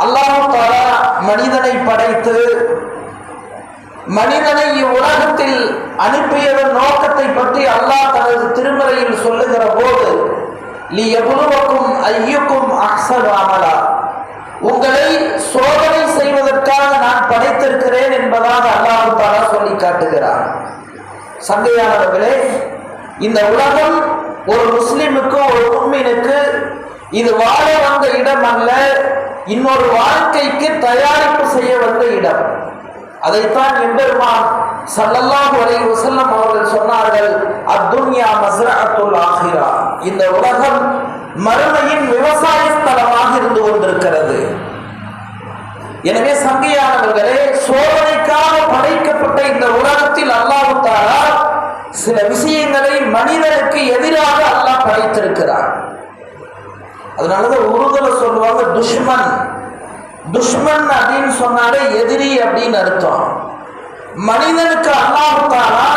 அல்லாஹு மனிதனை படைத்து மனிதனை இவ்வுலகத்தில் அனுப்பியவர் நோக்கத்தை பற்றி அல்லாஹ் தனது திருமறையில் சொல்லுகிற போது நீ எவ்வளவுக்கும் ஐயக்கும் அஹ்சன் அமலா. உங்களை சோதனை செய்வதற்காக நான் படைத்திருக்கிறேன் என்பதாக அல்லாஹு தாலா சொல்லி காட்டுகிறார் சந்தையானவர்களே இந்த உலகம் ஒரு முஸ்லிமுக்கு ஒரு முக்மீனுக்கு இது வாழ வந்த இடம் அல்ல. இன்னொரு வாழ்க்கைக்கு தயாரிப்பு செய்ய வந்த இடம். அதைத்தான் எம்பெருமான் சல்லல்லாஹு அலைஹி வஸல்லம் அவர்கள் சொன்னார்கள் அத்துன்யா மஸ்ரஅத்துல் ஆஹிரா. இந்த உலகம் மறுமையின் விவசாய ஸ்தலமாக இருந்து கொண்டிருக்கிறது. எனவே சங்கையானவர்களே சோதனைக்காக படைக்கப்பட்ட இந்த உலகத்தில் அல்லாஹு தாரா சில விஷயங்களை மனிதனுக்கு எதிராக அல்லாஹ் படைத்திருக்கிறார் அதனாலதான் உருதுல சொல்லுவாங்க துஷ்மன். துஷ்மன் அப்படின்னு சொன்னாலே எதிரி அப்படின்னு அர்த்தம். மனிதனுக்கு அல்லாஹாலா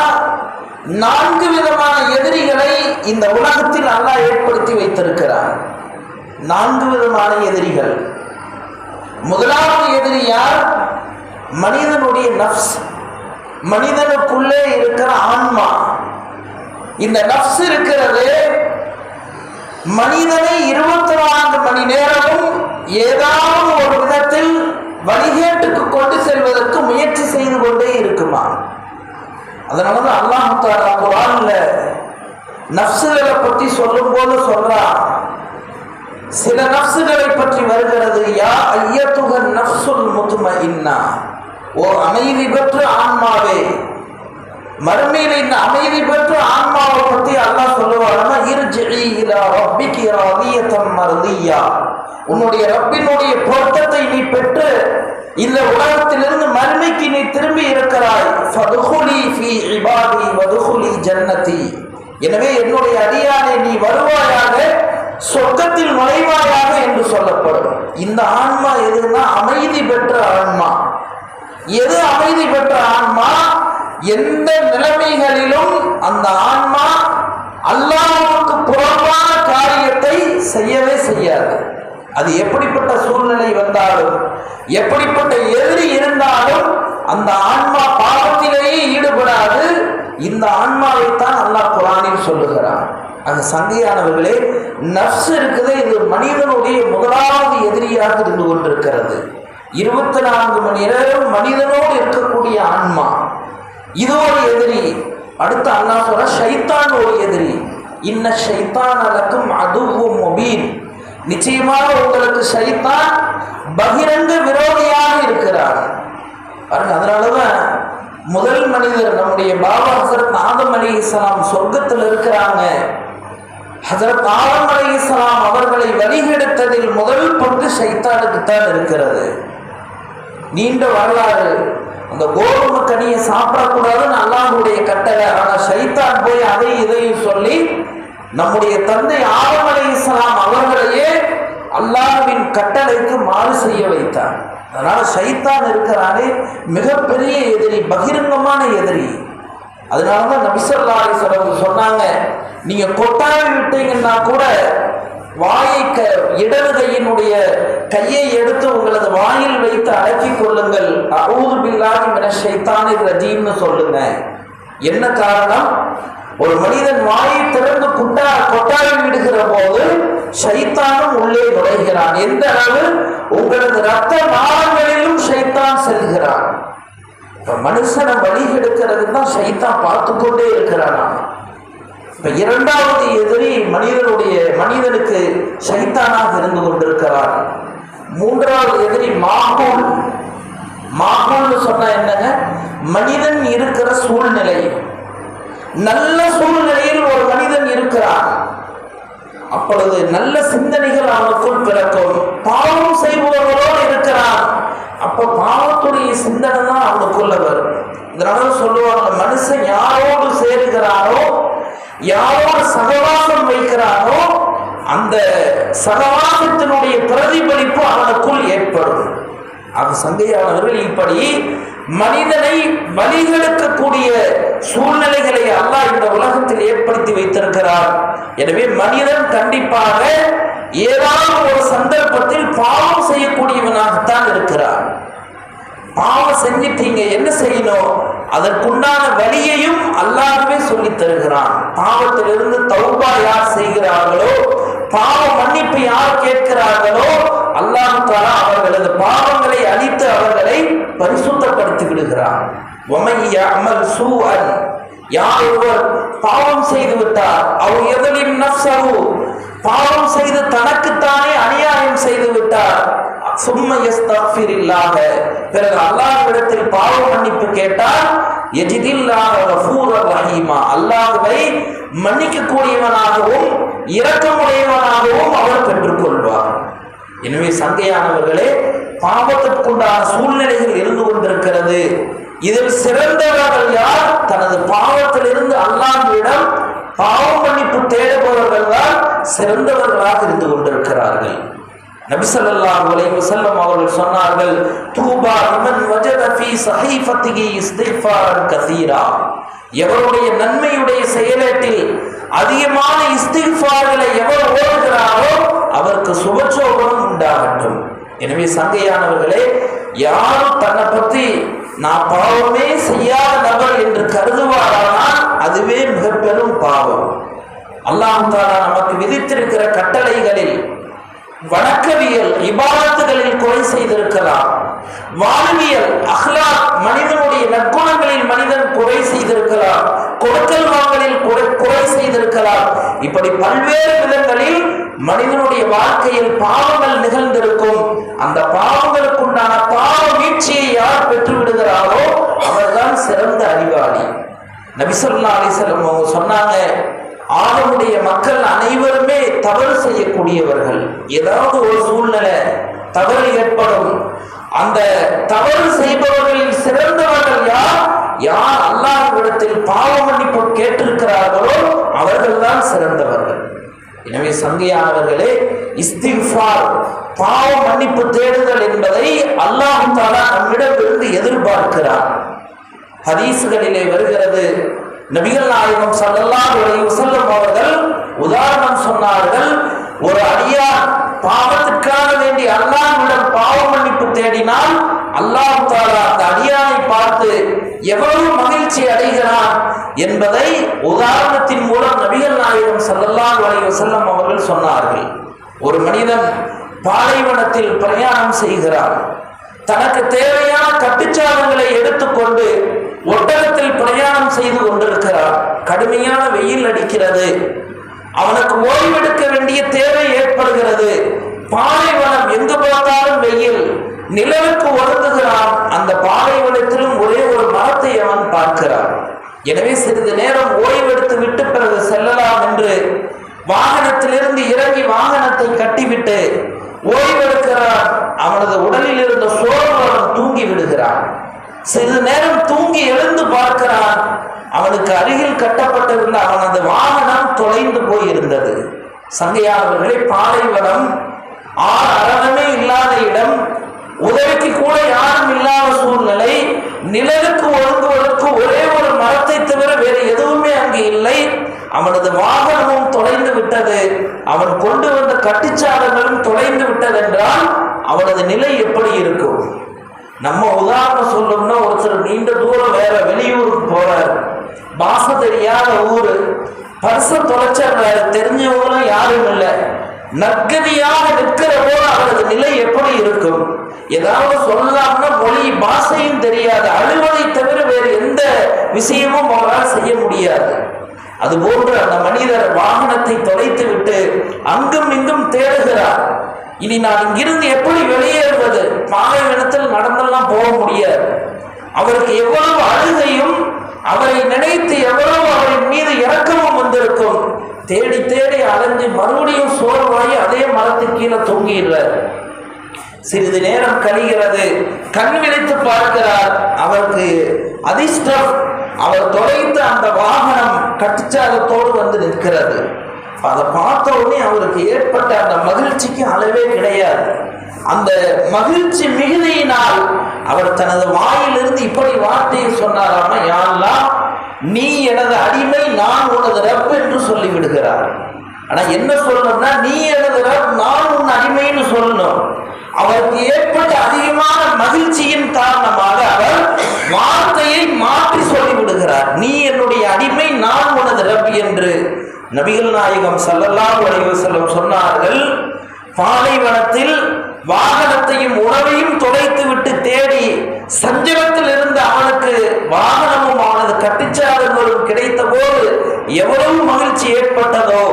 நான்கு விதமான எதிரிகளை இந்த உலகத்தில் அல்லாஹ் ஏற்படுத்தி வைத்திருக்கிறான். நான்கு விதமான எதிரிகள். முதலாவது எதிரி யார்? மனிதனுடைய நப்ஸ் மனிதனுக்குள்ளே இருக்கிற ஆன்மா. இந்த நப்ஸ் இருக்கிறது மனிதனை இருபத்தி நான்கு மணி நேரமும் ஏதாவது ஒரு விதத்தில் வழிகேட்டுக்கு கொண்டு செல்வதற்கு முயற்சி செய்து கொண்டே இருக்குமா? அதனால தான் தாலா குரான்ல நப்சுகளை பற்றி சொல்லும் போது சொல்றான். சில நப்சுகளை பற்றி வருகிறது யா ஐயத்துகன் நப்சுல் முத்தும இன்னா ஓ அமைதி பெற்று ஆன்மாவே மறுமையில் இந்த அமைதி பெற்ற ஆன்மாவை பற்றி அல்லாஹ் சொல்லுவாருன்னா மருதியா. உன்னுடைய ரப்பினுடைய பொருத்தத்தை நீ பெற்று இந்த உலகத்திலிருந்து மறுமைக்கு நீ திரும்பி இருக்கிறாய். ஃபி வதுகுலி ஜன்னதி. எனவே என்னுடைய அடியானை நீ வருவாயாக சொர்க்கத்தில் நுழைவாயாக என்று சொல்லப்படும். இந்த ஆன்மா எதுனா அமைதி பெற்ற ஆன்மா. எது அமைதி பெற்ற ஆன்மா? எந்த நிலைமைகளிலும் அந்த ஆன்மா அல்லாவுக்கு புறம்பான காரியத்தை செய்யவே செய்யாது. அது எப்படிப்பட்ட சூழ்நிலை வந்தாலும் எப்படிப்பட்ட எதிரி இருந்தாலும் அந்த ஆன்மா பாவத்திலேயே ஈடுபடாது. இந்த ஆன்மாவைத்தான் அல்லாஹ் குரானில் சொல்லுகிறான். அந்த சந்தையானவர்களே நப்ஸ் இருக்குது இது மனிதனுடைய முதலாவது எதிரியாக இருந்து கொண்டிருக்கிறது. இருபத்தி நான்கு மணி நேரம் மனிதனோடு இருக்கக்கூடிய ஆன்மா. இது ஒரு எதிரி அடுத்து அல்லா சொல்ற ஷைத்தான் ஒரு எதிரி இன்ன ஷைத்தான் அளக்கும் அதுவும் மொபீன். நிச்சயமாக உங்களுக்கு ஷைத்தான் பகிரங்க விரோதியாக இருக்கிறார். பாருங்க அதனாலதான் முதல் மனிதர் நம்முடைய பாபா ஹசரத் ஆதம் அலி இஸ்லாம் சொர்க்கத்தில் இருக்கிறாங்க. ஹசரத் ஆதம் அலி இஸ்லாம் அவர்களை வழிகெடுத்ததில் முதல் பங்கு ஷைத்தானுக்கு தான் இருக்கிறது. நீண்ட வரலாறு அந்த கோதுமை கனியை சாப்பிடக்கூடாதுன்னு அல்லாஹுடைய கட்டளை. ஆனா ஷைத்தான் போய் அதை இதையும் சொல்லி நம்முடைய தந்தை ஆதம் அலை இஸ்லாம் அவர்களையே அல்லாஹ்வின் கட்டளைக்கு மாறு செய்ய வைத்தார். அதனால சைத்தான் இருக்கிறாரே மிகப்பெரிய எதிரி பகிரங்கமான எதிரி. அதனாலதான் நபிசல்லாரி அலிஸ்வரம் சொன்னாங்க நீங்க கொட்டாவி விட்டீங்கன்னா கூட வாயை க இடது கையினுடைய கையை எடுத்து உங்களது வாயில் வைத்து அடக்கிக் கொள்ளுங்கள். அவுது பில்லாஹி மின ரஜீம்னு சொல்லுங்க. என்ன காரணம்? ஒரு மனிதன் வாயை திறந்து குட்டா கொட்டாயம் விடுகிற போது ஷைத்தானும் உள்ளே நுழைகிறான். எந்த அளவு? உங்களது ரத்த நாளங்களிலும் சைத்தான் செல்கிறான். இப்ப மனுஷனை வழி எடுக்கிறது தான் ஷைத்தான் பார்த்து கொண்டே இருக்கிறான். இப்ப இரண்டாவது எதிரி மனிதனுடைய மனிதனுக்கு சைத்தானாக இருந்து கொண்டிருக்கிறார். மூன்றாவது எதிரி மாகூல். மாகூல்னு சொன்னா என்னங்க? மனிதன் இருக்கிற சூழ்நிலை. நல்ல சூழ்நிலையில் ஒரு மனிதன் இருக்கிறார் அப்பொழுது நல்ல சிந்தனைகள் அவனுக்குள் பிறக்கும். பாவம் செய்பவர்களோடு இருக்கிறான். அப்ப பாவத்துடைய சிந்தனை தான் அவனுக்குள்ள வரும். இதனால சொல்லுவாங்க மனுஷன் யாரோடு சேருகிறாரோ யாரோடு சகவாசம் வைக்கிறாரோ அந்த சகவாசத்தினுடைய பிரதிபலிப்பு அவனுக்குள் ஏற்படும். அது சந்தையானவர்கள் இப்படி மனிதனை வழிகெடுக்கக்கூடிய சூழ்நிலைகளை அல்லாஹ் இந்த உலகத்தில் ஏற்படுத்தி வைத்திருக்கிறார். எனவே மனிதன் கண்டிப்பாக ஏதாவது ஒரு சந்தர்ப்பத்தில் பாவம் செய்யக்கூடியவனாகத்தான் இருக்கிறான். பாவம் செஞ்சிட்டீங்க என்ன செய்யணும்? அதற்குண்டான வழியையும் அல்லாருமே சொல்லி தருகிறான். பாவத்திலிருந்து தௌபா யார் செய்கிறார்களோ பாவ மன்னிப்பு யார் கேட்கிறார்களோ அல்லாஹு தாலா அவர்களது பாவங்களை அழித்து அவர்களை பரிசுத்தப்படுத்தி விடுகிறான். ஒமைய அமல் சூஅன் யார் ஒருவர் பாவம் செய்து விட்டார்? அவர் எதனின் நப்சரு பாவம் செய்து தனக்குத்தானே அநியாயம் செய்து விட்டார். சும்ம யஸ்தக்ஃபிரில்லாஹ பிறகு அல்லாஹ்விடத்தில் பாவ மன்னிப்பு கேட்டால் எஜிதில்லாஹ கஃபூரர் ரஹீமா. அல்லாஹ்வை மன்னிக்கக்கூடியவனாகவும் இரக்கமுடையவனாகவும் அவர் பெற்றுக்கொள்வார். எனவே சங்கையானவர்களே பாவத்திற்குண்டான சூழ்நிலைகள் இருந்து கொண்டிருக்கிறது. இதில் சிறந்தவர்கள் யார்? தனது பாவத்திலிருந்து அல்லாஹ்விடம் பாவம் மன்னிப்பு தேடுபவர்கள் தான் சிறந்தவர்களாக இருந்து கொண்டிருக்கிறார்கள். நபி ஸல்லல்லாஹு அலைஹி வஸல்லம் அவர்கள் சொன்னார்கள் தூபா லிமன் வஜத ஃபீ ஸஹீஃபத்திஹி இஸ்திக்ஃபாரன் கஸீரா எவருடைய நன்மையுடைய செயலேட்டில் அதிகமான இஸ்திக்ஃபார்களை எவர் ஓடுகிறாரோ அவருக்கு சுபச்சோபனம் உண்டாகட்டும். எனவே சங்கையானவர்களே யாரும் தன்னை பற்றி நான் பாவமே செய்யாத நபர் என்று கருதுவாரானால் அதுவே மிக பெரும் பாவம். அல்லாம் தாலா நமக்கு விதித்திருக்கிற கட்டளைகளில் வணக்கவியல் இபாதத்துகளில் கொலை செய்திருக்கலாம். வாழ்வியல் அஹ்லா மனிதனுடைய நற்குணங்களில் மனிதன் குறை செய்திருக்கலாம். கொடுக்கல் வாங்கலில் குறை குறை இப்படி பல்வேறு விதங்களில் மனிதனுடைய வாழ்க்கையில் பாவங்கள் நிகழ்ந்திருக்கும். அந்த பாவங்களுக்குண்டான பாவ வீழ்ச்சியை யார் பெற்று விடுகிறாரோ அவர்தான் சிறந்த அறிவாளி நபிசல்லா அலிசல்லம் அவங்க சொன்னாங்க ஆதமுடைய மக்கள் அனைவருமே தவறு செய்யக்கூடியவர்கள். ஏதாவது ஒரு சூழ்நிலை தவறு ஏற்படும். அந்த தவறு செய்பவர்களில் சிறந்தவர்கள் யார்? யார் அல்லாஹ்விடத்தில் பாவ மன்னிப்பு கேட்டிருக்கிறார்களோ அவர்கள்தான் சிறந்தவர்கள். எனவே சங்கியானவர்களே இஸ்திஃபார் பாவ மன்னிப்பு தேடுதல் என்பதை அல்லாஹ் தாலா நம்மிடமிருந்து எதிர்பார்க்கிறார். ஹதீசுகளிலே வருகிறது நபிகள் நாயகம் ஸல்லல்லாஹு அலைஹி வஸல்லம் அவர்கள் உதாரணம் சொன்னார்கள் ஒரு அடியார் பாவத்திற்காக வேண்டி அல்லாஹ்விடம் பாவ மன்னிப்பு தேடினால் அல்லாஹ் தாலா அந்த அடியானை பார்த்து எவ்வளவு மகிழ்ச்சி அடைகிறான் என்பதை உதாரணத்தின் மூலம் நபிகள் நாயகம் செல்லல்லா அலைஹி செல்லம் அவர்கள் சொன்னார்கள். ஒரு மனிதன் பாலைவனத்தில் பிரயாணம் செய்கிறான். தனக்கு தேவையான கட்டுச்சாதங்களை எடுத்துக்கொண்டு ஒட்டகத்தில் பிரயாணம் செய்து கொண்டிருக்கிறார் கடுமையான வெயில் அடிக்கிறது. அவனுக்கு ஓய்வெடுக்க வேண்டிய தேவை ஏற்படுகிறது. பாலைவனம் எங்கு பார்த்தாலும் வெயில். நிலவுக்கு ஒதுங்குகிறான் அந்த பாலைவனத்திலும் ஒரே ஒரு மரத்தை அவன் பார்க்கிறான். எனவே சிறிது நேரம் ஓய்வெடுத்து விட்டு பிறகு செல்லலாம் என்று வாகனத்திலிருந்து இறங்கி வாகனத்தை கட்டிவிட்டு ஓய்வெடுக்கிறான். அவனது உடலில் இருந்த சோர்வு தூங்கி விடுகிறான். சிறிது நேரம் தூங்கி எழுந்து பார்க்கிறான். அவனுக்கு அருகில் கட்டப்பட்டிருந்த அவனது இருந்தது சங்கையானவர்களே பாலைவனம் ஆறு அரணமே இல்லாத இடம் உதவிக்கு கூட யாரும் இல்லாத சூழ்நிலை நிழலுக்கு ஒழுங்குவதற்கு ஒரே ஒரு மரத்தை தவிர வேறு எதுவுமே அங்கு இல்லை. அவனது வாகனமும் தொலைந்து விட்டது. அவன் கொண்டு வந்த கட்டுச்சாதங்களும் தொலைந்து விட்டது என்றால் அவனது நிலை எப்படி இருக்கும்? நம்ம உதாரணம் சொல்லணும்னா ஒருத்தர் நீண்ட தூரம் வேற வெளியூருக்கு போறார். பாச தெரியாத ஊரு பரிச தொலைச்சிடுறாரு தெரிஞ்சவங்களும் யாரும் இல்லை. நற்கதியாக நிற்கிற போது அவரது நிலை எப்படி இருக்கும்? ஏதாவது சொல்லலாம்னா மொழி பாஷையும் தெரியாது. அழுவதை தவிர வேறு எந்த விஷயமும் அவரால் செய்ய முடியாது. அதுபோன்று அந்த மனிதர் வாகனத்தை தொலைத்து விட்டு அங்கும் இங்கும் தேடுகிறார். இனி நான் இங்கிருந்து எப்படி வெளியேறுவது? பாலைவனத்தில் நடந்தெல்லாம் போக முடியாது. அவருக்கு எவ்வளவு அழுகையும் அவரை நினைத்து எவ்வளவு அவரின் மீது இறக்கமும் வந்திருக்கும். தேடி தேடி அலைஞ்சு மறுபடியும் சோர்வாகி அதே மரத்துக்கு கீழே தொங்கிடுறார் சிறிது நேரம் கழிகிறது. கண் விழித்து பார்க்கிறார். அவருக்கு அதிர்ஷ்டம். அவர் தொலைத்த அந்த வாகனம் கட்டுச்சாதத்தோடு வந்து நிற்கிறது. அதை பார்த்த உடனே அவருக்கு ஏற்பட்ட அந்த மகிழ்ச்சிக்கு அளவே கிடையாது. அந்த மகிழ்ச்சி மிகுதியினால் அவர் தனது வாயிலிருந்து இப்படி வார்த்தையை சொன்னாராம யாரெல்லாம் நீ எனது அடிமை நான் உனது ரப் என்று சொல்லிவிடுகிறார். ஆனால் என்ன சொல்லணும்னா நீ எழுதுற நான் உன் அடிமைன்னு சொல்லணும். அவருக்கு ஏற்பட்ட அதிகமான மகிழ்ச்சியின் காரணமாக அவர் வார்த்தையை மாற்றி சொல்லி விடுகிறார் நீ என்னுடைய அடிமை நான் உனது ரப் என்று நபிகள் நாயகம் சல்லல்லா அலைஹி வஸல்லம் சொன்னார்கள். பாலைவனத்தில் வாகனத்தையும் உணவையும் தொலைத்து விட்டு தேடி சஞ்சலத்தில் இருந்த அவனுக்கு வாகனமும் அவனது கட்டுச்சாதங்களும் கிடைத்த போது எவ்வளவு மகிழ்ச்சி ஏற்பட்டதோ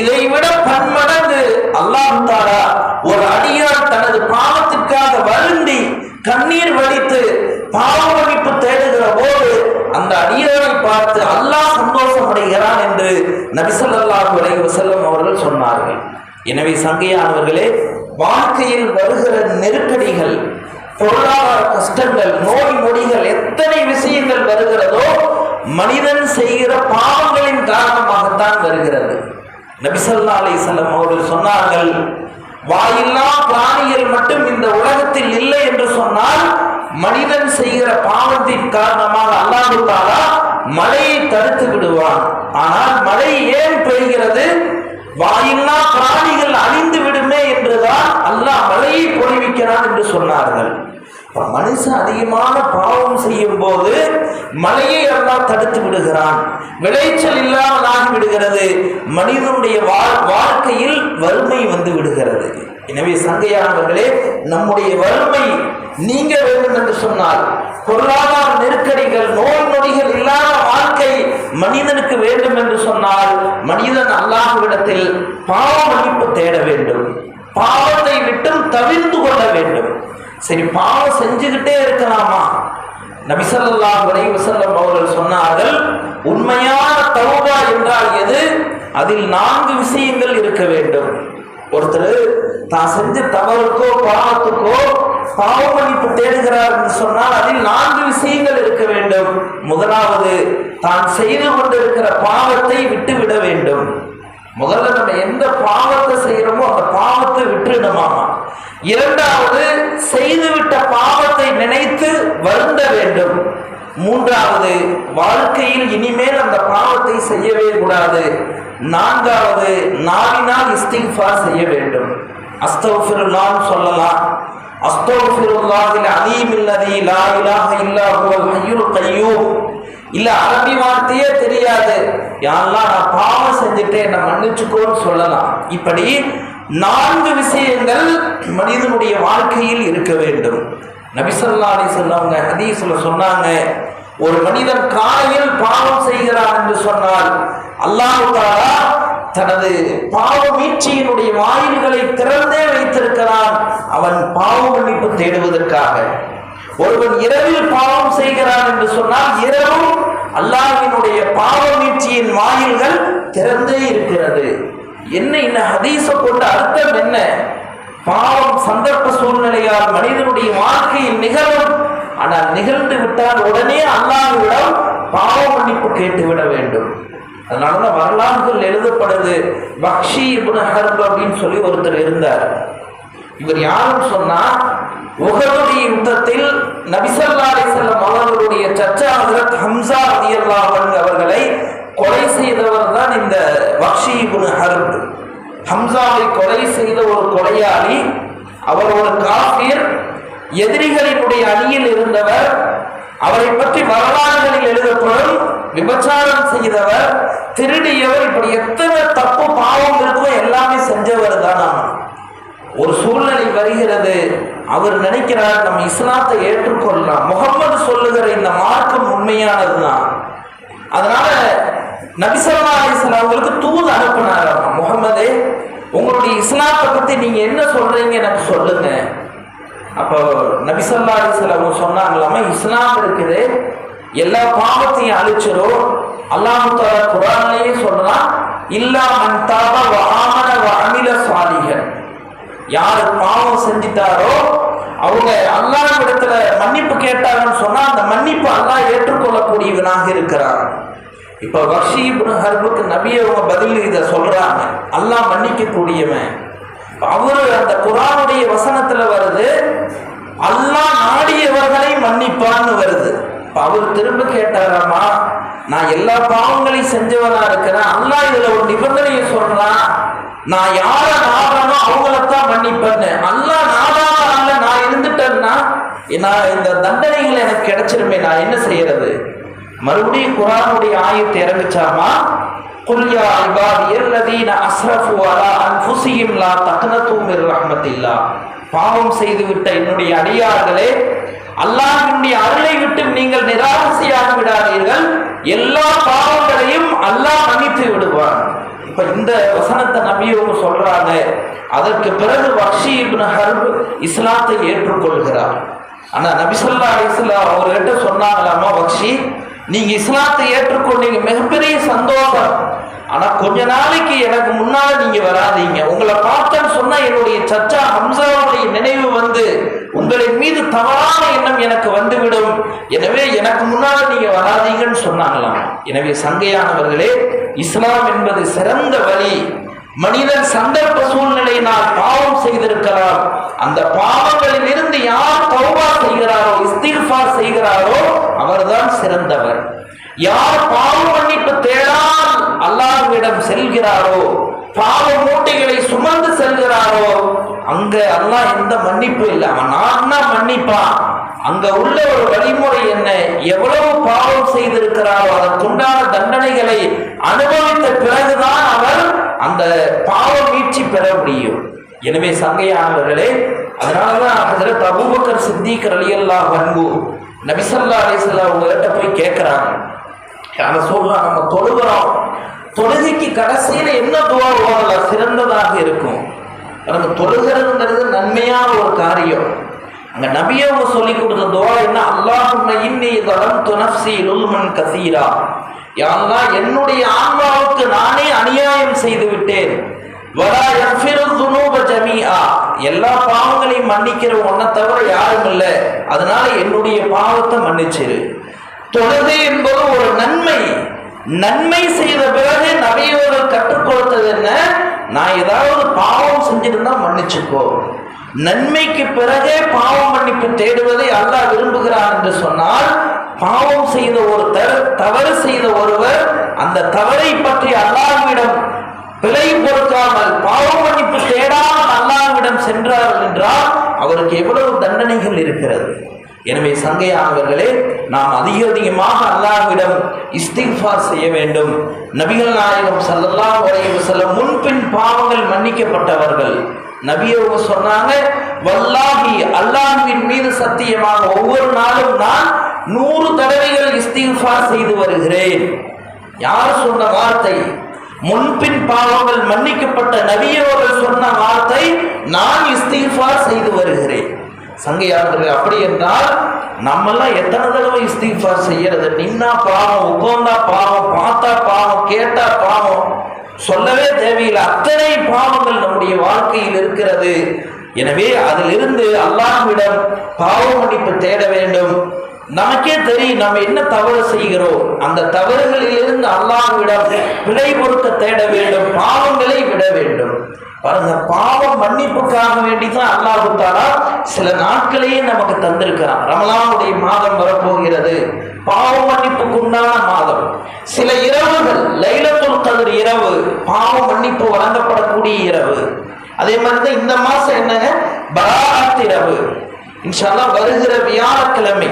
இதை விட பன்மடங்கு அல்லாஹ் தாரா ஒரு அடியார் தனது பாவத்திற்காக வருந்தி கண்ணீர் வடித்து பாவமளிப்பு தேடுகிற போது அந்த அடியாரை பார்த்து அல்லாஹ் சந்தோஷம் அடைகிறான் என்று நபிசல்லாஹு அலைவசல்லம் அவர்கள் சொன்னார்கள். எனவே சங்கையானவர்களே வாழ்க்கையில் வருகிற நெருக்கடிகள் பொருளாதார கஷ்டங்கள் நோய் நொடிகள் எத்தனை விஷயங்கள் வருகிறதோ மனிதன் செய்கிற பாவங்களின் காரணமாகத்தான் வருகிறது. நபிசல்லா அலிசல்லம் அவர்கள் சொன்னார்கள் வாயில்லா பிராணிகள் மட்டும் இந்த உலகத்தில் இல்லை என்று சொன்னால் மனிதன் செய்கிற பாவத்தின் காரணமாக அல்லாஹு தாலா மழையை தடுத்து விடுவான். ஆனால் மழை ஏன் பெய்கிறது? வாயில்லா பிராணிகள் அழிந்து விடுமே என்றுதான் அல்லாஹ் மழையை பொழிவிக்கிறான் என்று சொன்னார்கள். மனுஷன் அதிகமான பாவம் செய்யும் போது மழையை அல்லாஹ் தடுத்து விடுகிறான். விளைச்சல் இல்லாமல் ஆகி விடுகிறது. மனிதனுடைய வாழ் வாழ்க்கையில் வறுமை வந்து விடுகிறது. எனவே சங்கையானவர்களே நம்முடைய வறுமை நீங்க வேண்டும் என்று சொன்னால் பொருளாதார நெருக்கடிகள் நோய் நொடிகள் இல்லாத வாழ்க்கை மனிதனுக்கு வேண்டும் என்று சொன்னால் மனிதன் அல்லாஹ்விடத்தில் பாவ மன்னிப்பு தேட வேண்டும். பாவத்தை விட்டும் தவிர்த்து கொள்ள வேண்டும். சரி பாவம் செஞ்சுக்கிட்டே இருக்கலாமா? நபிசல்லாஹ் அலைஹி வஸல்லம் அவர்கள் சொன்னார்கள் உண்மையான தௌபா என்றால் எது? அதில் நான்கு விஷயங்கள் இருக்க வேண்டும். ஒருத்தர் தான் செஞ்ச தவறுக்கோ பாவத்துக்கோ பாவமளிப்பு தேடுகிறார் என்று சொன்னால் அதில் நான்கு விஷயங்கள் இருக்க வேண்டும். முதலாவது தான் செய்து கொண்டிருக்கிற பாவத்தை விட்டுவிட வேண்டும். முதல்ல நம்ம எந்த பாவத்தை செய்யறோமோ அந்த பாவத்தை விட்டுடணுமாமா. இரண்டாவது செய்துவிட்ட பாவத்தை நினைத்து வருந்த வேண்டும். மூன்றாவது வாழ்க்கையில் இனிமேல் அந்த பாவத்தை செய்யவே கூடாது. நான்காவது நாவினால் இஸ்திஃபார் செய்ய வேண்டும். அஸ்தோஃபிருல்லான்னு சொல்லலாம். அஸ்தௌஃபிருல்லாஹில் அலீமில்லதி லா இலாஹ இல்லா ஹுவல் ஹய்யுல் கய்யூம் இல்ல அரபி வார்த்தையே தெரியாது. யாரெல்லாம் நான் பாவம் செஞ்சுட்டேன் என்னை மன்னிச்சுக்கோன்னு சொல்லலாம். இப்படி நான்கு விஷயங்கள் மனிதனுடைய வாழ்க்கையில் இருக்க வேண்டும். நபிசல்லா அலி சொன்னவங்க ஹதீஸ்ல சொன்னாங்க ஒரு மனிதன் காலையில் பாவம் செய்கிறான் என்று சொன்னால் அல்லாஹ் தாலா தனது பாவ மீட்சியினுடைய வாயில்களை திறந்தே வைத்திருக்கிறான். அவன் பாவ மன்னிப்பு தேடுவதற்காக. ஒருவன் இரவில் பாவம் செய்கிறான் என்று சொன்னால் இரவும் அல்லாஹினுடைய பாவ மீட்சியின் வாயில்கள் திறந்தே இருக்கிறது. என்ன இந்த ஹதீஸை கொண்ட அர்த்தம் என்ன? பாவம் சந்தர்ப்ப சூழ்நிலையால் மனிதனுடைய வாழ்க்கையில் நிகழும். ஆனால் நிகழ்ந்து விட்டால் உடனே அல்லாஹ்விடம் பாவ மன்னிப்பு கேட்டுவிட வேண்டும். அதனாலதான் வரலாறுகள் எழுதப்படுது. பக்ஷி இபுன் ஹர்ப் அப்படின்னு சொல்லி ஒருத்தர் இருந்தார். இவர் யாருன்னு சொன்னா உகருடைய யுத்தத்தில் நபிசல்லா அலிசல்லம் அவர்களுடைய சச்சா ஹசரத் ஹம்சா ரதியல்லாஹு அவர்களை கொலை செய்தவர் தான் இந்த வக்ஷி இப்னு ஹர்ப். ஹம்சாவை கொலை செய்த ஒரு கொலையாளி அவர் ஒரு காஃபிர் எதிரிகளினுடைய அணியில் இருந்தவர் அவரை பற்றி வரலாறுகளில் எழுதப்படும் விபச்சாரம் செய்தவர் திருடியவர் இப்படி எத்தனை தப்பு பாவம் இருக்கோ எல்லாமே செஞ்சவர் தான் ஒரு சூழ்நிலை வருகிறது. அவர் நினைக்கிறார் நம்ம இஸ்லாத்தை ஏற்றுக்கொள்ளலாம். முகம்மது சொல்லுகிற இந்த மார்க்கம் உண்மையானதுதான் அதனால நபிசல்லா அலிஸ்லாம் அவங்களுக்கு தூது அனுப்பினார் முகமது உங்களுடைய இஸ்லாத்தை பத்தி நீங்க என்ன சொல்றீங்க எனக்கு சொல்லுங்க. அப்போ நபிசல்லா அலிஸ்லாம் சொன்னாங்களாமா இஸ்லாம் இருக்குது. எல்லா பாவத்தையும் அழிச்சிடும் அல்லாஹு குரானையும் சொல்றான் இல்லா மன் தாப வாமன வாமில வ அமில யார் பாவம் செஞ்சிட்டாரோ அவங்க அல்லாஹ் இடத்துல மன்னிப்பு கேட்டாங்கன்னு சொன்னா அந்த மன்னிப்பு அல்லாஹ் ஏற்றுக்கொள்ளக்கூடியவனாக இருக்கிறான். இப்ப வர்ஷி இப்னு ஹர்புக்கு நபியை அவங்க பதில் இதை சொல்றாங்க. அல்லாஹ் மன்னிக்க கூடியவன் அவரு அந்த குரானுடைய வசனத்துல வருது அல்லாஹ் நாடியவர்களை மன்னிப்பான்னு வருது. அவர் திரும்ப கேட்டாராமா நான் எல்லா பாவங்களையும் செஞ்சவனா இருக்கிறேன். அல்லாஹ் இதுல ஒரு நிபந்தனையை சொல்றான் நான் யாரை நாடுறேனோ அவங்களத்தான் மன்னிப்பேன்னு அல்லாஹ் நாடாம அல்ல நான் இருந்துட்டேன்னா நான் இந்த தண்டனைகள் எனக்கு கிடைச்சிருமே நான் என்ன செய்யறது? மறுபடியும் குரானுடைய ஆயத்தை இறங்குச்சாமா? குல்யா இபாதியல்லதீன அஸ்ரஃபு அலா அன்ஃபுஸிஹிம் லா தக்னது ரஹமத்தில்லா ரஹ்மத்தில்லா. பாவம் செய்துவிட்ட என்னுடைய அடியார்களே அல்லாஹினுடைய அருளை விட்டு நீங்கள் நிராசையாக விடாதீர்கள். எல்லா பாவங்களையும் அல்லாஹ் மன்னித்து விடுவான். இப்ப இந்த வசனத்தை நபியவங்க சொல்றாங்க. அதற்கு பிறகு வக்ஷி இப்னு ஹர்ப் இஸ்லாத்தை ஏற்றுக்கொள்கிறார். ஆனா நபிசல்லா அலிஸ்லாம் அவர்கிட்ட சொன்னாங்களாமா வக்ஷி நீங்க இஸ்லாத்தை ஏற்றுக்கொண்டீங்க மிகப்பெரிய சந்தோஷம். ஆனா கொஞ்ச நாளைக்கு எனக்கு முன்னால நீங்க வராதீங்க. உங்களை பார்த்தேன்னு சொன்னா என்னுடைய சச்சா ஹம்சாவுடைய நினைவு வந்து உங்களின் மீது தவறான எண்ணம் எனக்கு வந்துவிடும். எனவே எனக்கு முன்னால நீங்க வராதீங்கன்னு சொன்னாங்களாம். எனவே சங்கையானவர்களே இஸ்லாம் என்பது சிறந்த வழி. மனிதன் சந்தர்ப்ப சூழ்நிலையினால் பாவம் செய்திருக்கிறார். அந்த பாவங்களில் இருந்து யார் தௌபா செய்கிறாரோ இஸ்திஃபார் செய்கிறாரோ அவர்தான் சிறந்தவர். யார் பாவ மன்னிப்பு தேடா அல்லாஹ்விடம் செல்கிறாரோ பாவ மூட்டைகளை சுமந்து செல்கிறாரோ அங்க அல்லாஹ் எந்த மன்னிப்பு இல்லை. அவன் நான்னா மன்னிப்பான். அங்க உள்ள ஒரு வழிமுறை என்ன? எவ்வளவு பாவம் செய்திருக்கிறாரோ அதற்குண்டான தண்டனைகளை அனுபவித்த பிறகுதான் அவர் அந்த பாவ மீட்சி பெற முடியும். எனவே சங்கையானவர்களே அதனாலதான் தபுபக்கர் அபூபக்கர் சித்திக் ரலியல்லாஹு அன்ஹு நபிசல்லா அலிசல்லா உங்ககிட்ட போய் கேட்கிறாங்க. அதை சொல்றோம் நம்ம தொழுகிறோம். தொழுகைக்கு கடைசியில என்ன துவா ஓடல? சிறந்ததாக இருக்கும். நம்ம தொழுகிறதுங்கிறது நன்மையான ஒரு காரியம். அங்க நபி அவங்க சொல்லி கொடுத்த துவா என்ன? அல்லாஹும்ம இன்னி தலம்து துணப்சி லுல்மன் கசீரா. யா என்னுடைய ஆன்மாவுக்கு நானே அநியாயம் செய்து விட்டேன். வரா யஃபிரு துனூப ஜமீஆ. எல்லா பாவங்களையும் மன்னிக்கிற உன்னை தவிர யாரும் இல்லை. அதனால என்னுடைய பாவத்தை மன்னிச்சிரு. தொழுது என்பது ஒரு நன்மை. நன்மை செய்த பிறகு நபியவர்கள் கற்றுக் கொடுத்தது என்ன? நான் ஏதாவது பாவம் செஞ்சிருந்தா மன்னிச்சுக்கோ. நன்மைக்கு பிறகே பாவம் மன்னிப்பு தேடுவதை அல்லாஹ் விரும்புகிறார் என்று சொன்னால் பாவம் செய்த ஒருத்தர் தவறு செய்த ஒருவர் அந்த தவறை பற்றி அல்லாஹ்விடம் பிழை பொறுக்காமல் பாவம் மன்னிப்பு தேடாமல் அல்லாஹ்விடம் சென்றார்கள் என்றால் அவருக்கு எவ்வளவு தண்டனைகள் இருக்கிறது? எனவே சங்கையானவர்களே நாம் அதிக அதிகமாக அல்லாஹ்விடம் இஸ்திஃபார் செய்ய வேண்டும். நபிகள் நாயகம் சல்லல்லா அலைஹி செல்ல முன்பின் பாவங்கள் மன்னிக்கப்பட்டவர்கள். நபியவங்க சொன்னாங்க வல்லாஹி அல்லாஹின் மீது சத்தியமாக ஒவ்வொரு நாளும் நான் நூறு தடவைகள் இஸ்திஃபார் செய்து வருகிறேன். யார் சொன்ன வார்த்தை? முன்பின் பாவங்கள் மன்னிக்கப்பட்ட நபியவர்கள் சொன்ன வார்த்தை நான் இஸ்திஃபார் செய்து வருகிறேன். சங்கையாளர்கள் அப்படி என்றால் நம்மெல்லாம் எத்தனை தடவை இஸ்திஃபார் செய்யறது? நின்னா பாவம் உட்கார்ந்தா பாவம் பார்த்தா பாவம் கேட்டா பாவம் சொல்லவே தேவையில்லை. அத்தனை பாவங்கள் நம்முடைய வாழ்க்கையில் இருக்கிறது. எனவே அதிலிருந்து அல்லாஹ்விடம் பாவ மன்னிப்பு தேட வேண்டும். நமக்கே தெரியும் நம்ம என்ன தவறு செய்கிறோம்? அந்த தவறுகளில் இருந்து அல்லாஹ்விடம் பிழை பொறுக்க தேட வேண்டும் பாவங்களை விட வேண்டும். அந்த பாவம் மன்னிப்புக்காக வேண்டி தான் அல்லாஹு தாலா சில நாட்களையே நமக்கு தந்திருக்கிறான். ரமலானுடைய மாதம் வரப்போகிறது. பாவ மன்னிப்புக்கு உண்டான மாதம். சில இரவுகள் லைலத்துல் கதிர் இரவு பாவ மன்னிப்பு வழங்கப்படக்கூடிய இரவு. அதே மாதிரி தான் இந்த மாசம் என்னங்க? பராத் இரவு. இன்ஷால்லா வருகிற வியாழக்கிழமை.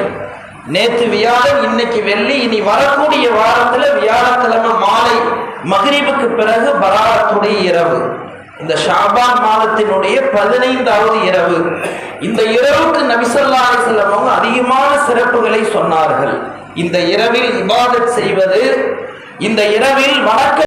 நேற்று வியாழம் இன்னைக்கு வெள்ளி இனி வரக்கூடிய வாரத்துல வியாழக்கிழமை மாலை மகிரிவுக்கு பிறகு பராத்துடைய இரவு. இந்த ஷாபான் மாதத்தினுடைய பதினைந்தாவது இரவு. இந்த இரவுக்கு நபிசல்லா செல்லவங்க அதிகமான சிறப்புகளை சொன்னார்கள். இந்த இரவில் இபாதத் செய்வது இந்த இரவில் வணக்க